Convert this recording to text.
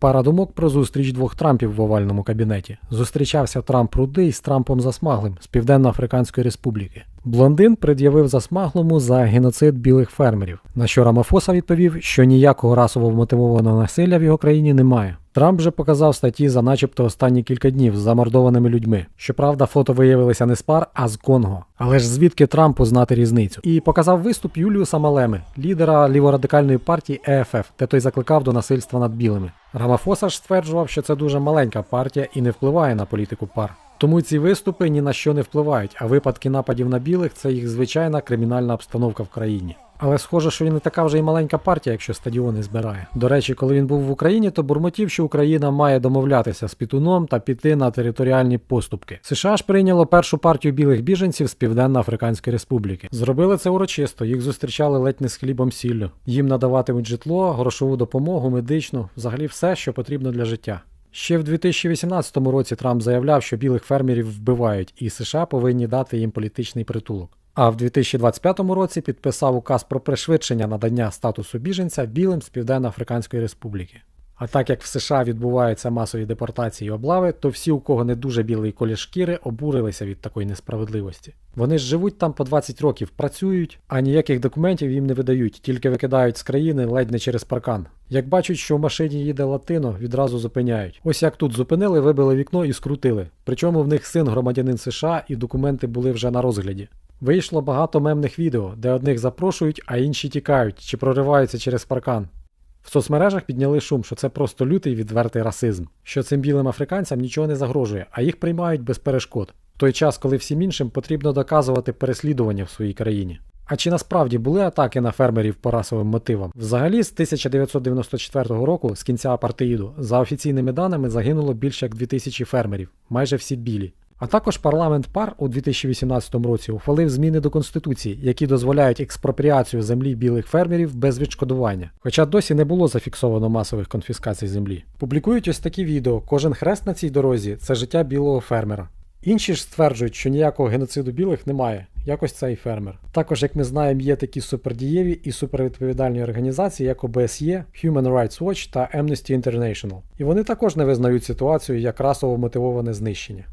Пара думок про зустріч двох Трампів в овальному кабінеті. Зустрічався Трамп рудий з Трампом Засмаглим з Південно-Африканської Республіки. Блондин пред'явив засмаглому за геноцид білих фермерів, на що Рамафоса відповів, що ніякого расово мотивованого насилля в його країні немає. Трамп же показав статті за начебто останні кілька днів з замордованими людьми. Щоправда, фото виявилися не з пар, а з Конго. Але ж звідки Трампу знати різницю? І показав виступ Юліуса Малеми, лідера ліворадикальної партії ЕФФ, де той закликав до насильства над білими. Рамафоса ж стверджував, що це дуже маленька партія і не впливає на політику пар. Тому ці виступи ні на що не впливають, а випадки нападів на білих це їх звичайна кримінальна обстановка в країні. Але схоже, що він не така вже й маленька партія, якщо стадіони збирає. До речі, коли він був в Україні, то бурмотів, що Україна має домовлятися з Пітуном та піти на територіальні поступки. США ж прийняло першу партію білих біженців з Південно-Африканської Республіки. Зробили це урочисто, їх зустрічали ледь не з хлібом сіллю. Їм надаватимуть житло, грошову допомогу, медичну, взагалі все, що потрібно для життя. Ще в 2018 році Трамп заявляв, що білих фермерів вбивають, і США повинні дати їм політичний притулок. А в 2025 році підписав указ про пришвидшення надання статусу біженця білим з Південно-Африканської Республіки. А так як в США відбуваються масові депортації і облави, то всі, у кого не дуже білий колір шкіри, обурилися від такої несправедливості. Вони ж живуть там по 20 років, працюють, а ніяких документів їм не видають, тільки викидають з країни ледь не через паркан. Як бачать, що в машині їде латино, відразу зупиняють. Ось як тут зупинили, вибили вікно і скрутили. Причому в них син громадянин США і документи були вже на розгляді. Вийшло багато мемних відео, де одних запрошують, а інші тікають чи прориваються через паркан. В соцмережах підняли шум, що це просто лютий відвертий расизм, що цим білим африканцям нічого не загрожує, а їх приймають без перешкод. В той час, коли всім іншим потрібно доказувати переслідування в своїй країні. А чи насправді були атаки на фермерів по расовим мотивам? Взагалі, з 1994 року, з кінця апартеїду, за офіційними даними загинуло більше як 2000 фермерів, майже всі білі. А також парламент пар у 2018 році ухвалив зміни до Конституції, які дозволяють експропріацію землі білих фермерів без відшкодування. Хоча досі не було зафіксовано масових конфіскацій землі. Публікують ось такі відео: кожен хрест на цій дорозі це життя білого фермера. Інші ж стверджують, що ніякого геноциду білих немає, якось цей фермер. Також, як ми знаємо, є такі супердієві і супервідповідальні організації, як ОБСЄ, Human Rights Watch та Amnesty International. І вони також не визнають ситуацію як расово мотивоване знищення.